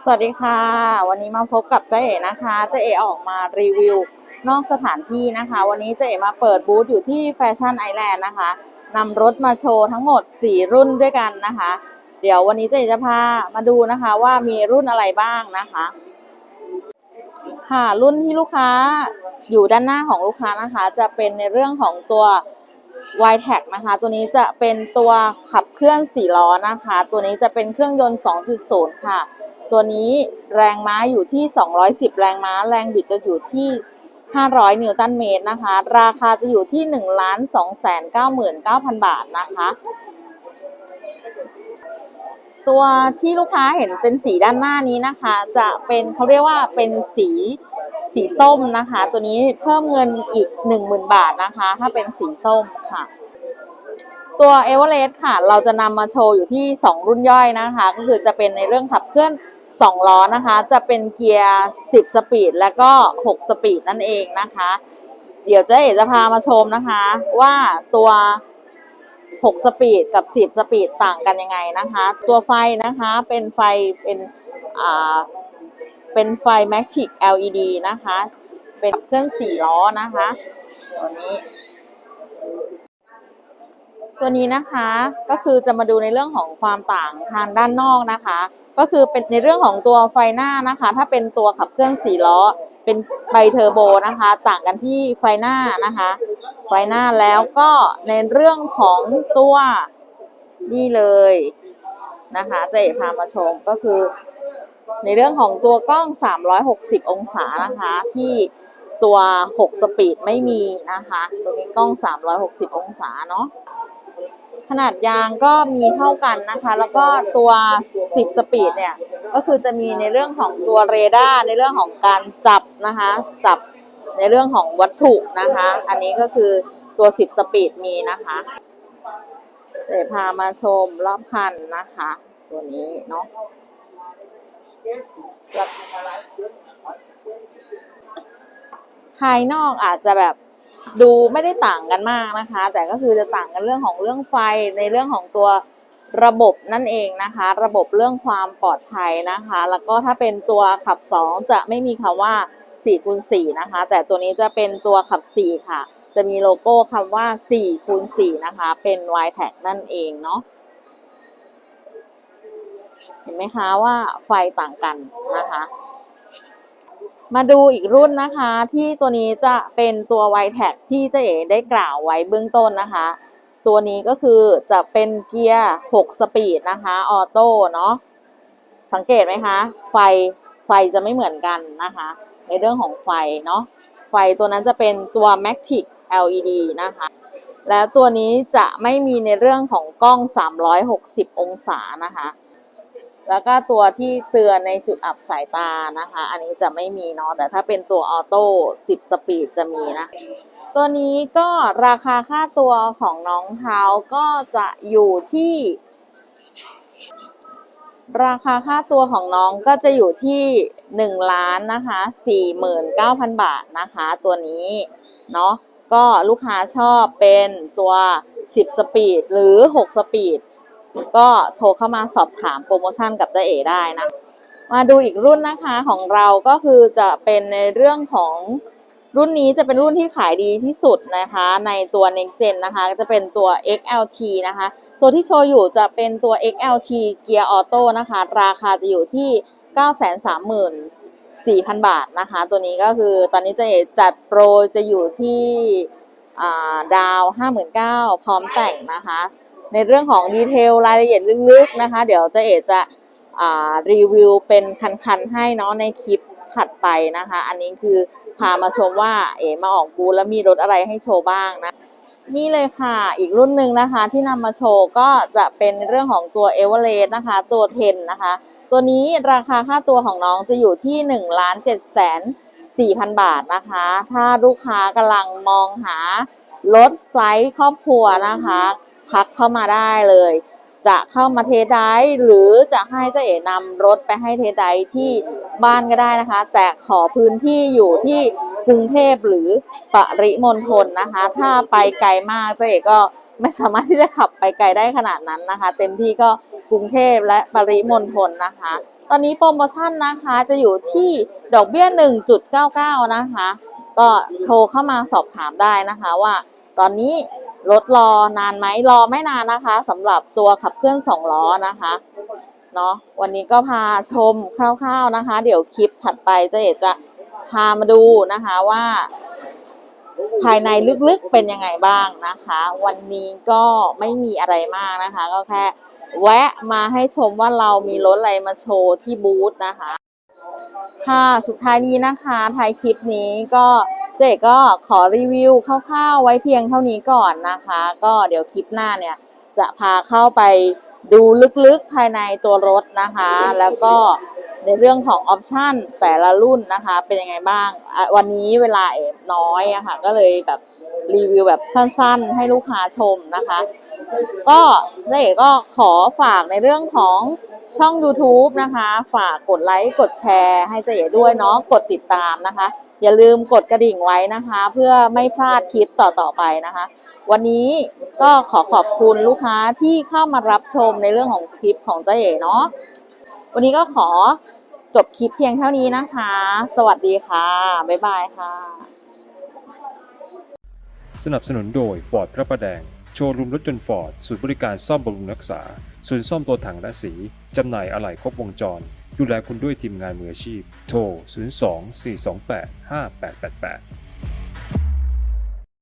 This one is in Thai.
สวัสดีค่ะ วันนี้มาพบกับเจ๊เอ๋นะคะเจ๊เอ๋ออกมารีวิวนอกสถานที่นะคะ วันนี้เจ๊เอ๋มาเปิดบูธอยู่ที่แฟชั่นไอแลนด์นะคะนำรถมาโชว์ทั้งหมด 4 รุ่นด้วยกันนะคะ เดี๋ยววันนี้เจ๊เอ๋จะพามาดูนะคะว่ามีรุ่นอะไรบ้างนะคะ ค่ะรุ่นที่ลูกค้าอยู่ด้านหน้าของลูกค้านะคะ จะเป็นในเรื่องของตัว y t e c นะคะ ตัวนี้จะเป็นตัวขับเคลื่อน4ล้อนะคะ ตัวนี้จะเป็นเครื่องยนต์ 2.0 ค่ะ ตัวนี้แรงม้าอยู่ที่ 210 แรงม้า แรงบิดจะอยู่ที่ 500 นิวตันเมตรนะคะ ราคาจะอยู่ที่ 1 2 9 9 0 0 0 บาทนะคะ ตัวที่ลูกค้าเห็นเป็นสีด้านหน้านี้นะคะ จะเป็นเขาเรียกว่าเป็นสี สีส้มนะคะ ตัวนี้เพิ่มเงินอีก 10,000 บาทนะคะ ถ้าเป็นสีส้มค่ะ ตัวเอเวอเรสต์ค่ะ เราจะนำมาโชว์อยู่ที่ 2 รุ่นย่อยนะคะ ก็คือจะเป็นในเรื่องขับเคลื่อน 2 ล้อนะคะ จะเป็นเกียร์ 10 สปีด และก็ 6 สปีดนั่นเองนะคะ เดี๋ยวเจ๊เอจะพามาชมนะคะ ว่าตัว 6 สปีด กับ 10 สปีดต่างกันยังไงนะคะ ตัวไฟนะคะเป็นไฟเป็นอ่า เป็นไฟ Matic LED นะคะ เป็นเครื่อง4ล้อนะคะ ตัวนี้ ตัวนี้นะคะก็คือจะมาดูในเรื่องของความต่างทางด้านนอกนะคะ ก็คือเป็นในเรื่องของตัวไฟหน้านะคะ ถ้าเป็นตัวขับเคลื่อน4ล้อ เป็นไบเทอร์โบนะคะ ต่างกันที่ไฟหน้านะคะ ไฟหน้าแล้วก็ในเรื่องของตัวนี่เลยนะคะเจะพามาชมก็คือ ในเรื่องของตัวกล้อง 360 องศานะคะ ที่ตัว 6 สปีดไม่มีนะคะ ตัวนี้กล้อง 360 องศาเนาะขนาดยางก็มีเท่ากันนะคะ แล้วก็ตัว 10 สปีดเนี่ย ก็คือจะมีในเรื่องของตัวเรดาร์ในเรื่องของการจับนะคะ จับในเรื่องของวัตถุนะคะ อันนี้ก็คือตัว 10 สปีดมีนะคะเดี๋ยวพามาชมรอบคันนะคะ ตัวนี้เนาะ ภายนอกอาจจะแบบดูไม่ได้ต่างกันมากนะคะ แต่ก็คือจะต่างกันเรื่องของเรื่องไฟในเรื่องของตัวระบบนั่นเองนะคะ ระบบเรื่องความปลอดภัยนะคะ แล้วก็ถ้าเป็นตัวขับ 2 จะไม่มีคำว่า4คูณ4นะคะ แต่ตัวนี้จะเป็นตัวขับ 4 ค่ะ จะมีโลโก้คำว่า4คูณ4นะคะ เป็น y t a g นั่นเองเนาะ เห็นไหมคะว่าไฟต่างกันนะคะ มาดูอีกรุ่นนะคะที่ตัวนี้จะเป็นตัว y t a g ที่เจ๊เอ๋ได้กล่าวไว้เบื้องต้นนะคะ ตัวนี้ก็คือจะเป็นเกียร์ 6 สปีดนะคะออโต้เนาะสังเกตไหมคะ ไฟไฟจะไม่เหมือนกันนะคะ ในเรื่องของไฟเนาะไฟตัวนั้นจะเป็นตัว Matic LED นะคะ แล้วตัวนี้จะไม่มีในเรื่องของกล้อง 360 องศานะคะ แล้วก็ตัวที่เตือนในจุดอับสายตานะคะ อันนี้จะไม่มีเนาะแต่ถ้าเป็นตัวออโต้10 สปีดจะมีนะ ตัวนี้ก็ราคาค่าตัวของน้องเท้าก็จะอยู่ที่ ราคาค่าตัวของน้องก็จะอยู่ที่1ล้านนะคะ49,000 บาทนะคะ ตัวนี้เนาะก็ลูกค้าชอบเป็นตัว 10 สปีดหรือ 6 สปีด ก็โทรเข้ามาสอบถามโปรโมชั่นกับเจ๊เอได้นะ มาดูอีกรุ่นนะคะของเราก็คือจะเป็นในเรื่องของรุ่นนี้จะเป็นรุ่นที่ขายดีที่สุดนะคะ ในตัว Next Gen นะคะจะเป็นตัว XLT นะคะ ตัวที่โชว์อยู่จะเป็นตัว XLT เกียร์ออโต้นะคะ ราคาจะอยู่ที่ 934,000 บาทนะคะ ตัวนี้ก็คือตอนนี้เจะจัดโปรจะอยู่ที่อ่าดาว 59,000 พร้อมแต่งนะคะ ในเรื่องของดีเทลรายละเอียดลึกๆนะคะ เดี๋ยวเจะเอจะรีวิวเป็นคันๆให้เนาะในคลิปถัดไปนะคะ อันนี้คือพามาชมว่าเอ๋มาออกบูธแล้วมีรถอะไรให้โชว์บ้างนะนี่เลยค่ะ อีกรุ่นหนึ่งนะคะที่นำมาโชว์ก็จะเป็นเรื่องของตัว e v e r e s t นะคะ ตัว 10 นะคะ ตัวนี้ราคาค่าตัวของน้องจะอยู่ที่ 1 ล้าน7แสน4,000 บาทนะคะ ถ้าลูกค้ากำลังมองหารถไซส์ครอบครัวนะคะ ทักเข้ามาได้เลย จะเข้ามาเทสไดฟ์หรือจะให้เจ๊เอ๋นำรถไปให้เทสไดฟ์ที่บ้านก็ได้นะคะ แต่ขอพื้นที่อยู่ที่กรุงเทพหรือปริมณฑลนะคะ ถ้าไปไกลมากเจ๊เอ๋ก็ไม่สามารถที่จะขับไปไกลได้ขนาดนั้นนะคะ เต็มที่ก็กรุงเทพและปริมณฑลนะคะ ตอนนี้โปรโมชั่นนะคะจะอยู่ที่ดอกเบี้ย 1.99 นะคะ ก็โทรเข้ามาสอบถามได้นะคะว่าตอนนี้ รถรอนานไหมรอไม่นานนะคะสำหรับตัวขับเคลื่อน2ล้อนะคะเนาะวันนี้ก็พาชมคร่าวๆนะคะ เดี๋ยวคลิปถัดไปเจะเอจะพามาดูนะคะว่า ภายในลึกๆเป็นยังไงบ้างนะคะ วันนี้ก็ไม่มีอะไรมากนะคะ ก็แค่แวะมาให้ชมว่าเรามีรถอะไรมาโชว์ที่บูธนะคะ ค่ะสุดท้ายนี้นะคะท้ายคลิปนี้ก็ เจ๊ก็ขอรีวิวคร่าวๆไว้เพียงเท่านี้ก่อนนะคะ ก็เดี๋ยวคลิปหน้าเนี่ยจะพาเข้าไปดูลึกๆภายในตัวรถนะคะ แล้วก็ในเรื่องของออปชันแต่ละรุ่นนะคะ เป็นยังไงบ้าง วันนี้เวลาเอ๋น้อยอะค่ะก็เลยแบบรีวิวแบบสั้นๆ ให้ลูกค้าชมนะคะ ก็เจ๊ก็ขอฝากในเรื่องของช่อง YouTube นะคะ ฝากกดไลค์ กดแชร์ให้เจ๊ด้วยเนาะกดติดตามนะคะ อย่าลืมกดกระดิ่งไว้นะคะ เพื่อไม่พลาดคลิปต่อๆไปนะคะ วันนี้ก็ขอขอบคุณลูกค้าที่เข้ามารับชมในเรื่องของคลิปของเจ๊เนาะวันนี้ก็ขอจบคลิปเพียงเท่านี้นะคะ สวัสดีค่ะ บ๊ายบายค่ะ สนับสนุนโดย Ford พระประแดง โชว์รูมรถยนต์ฟอร์ดศูนย์บริการซ่อมบำรุงรักษา ศูนย์ซ่อมตัวถังและสี จำหน่ายอะไหล่ครบวงจร ดูแลคุณด้วยทีมงานมืออาชีพ โทร 02 428 5888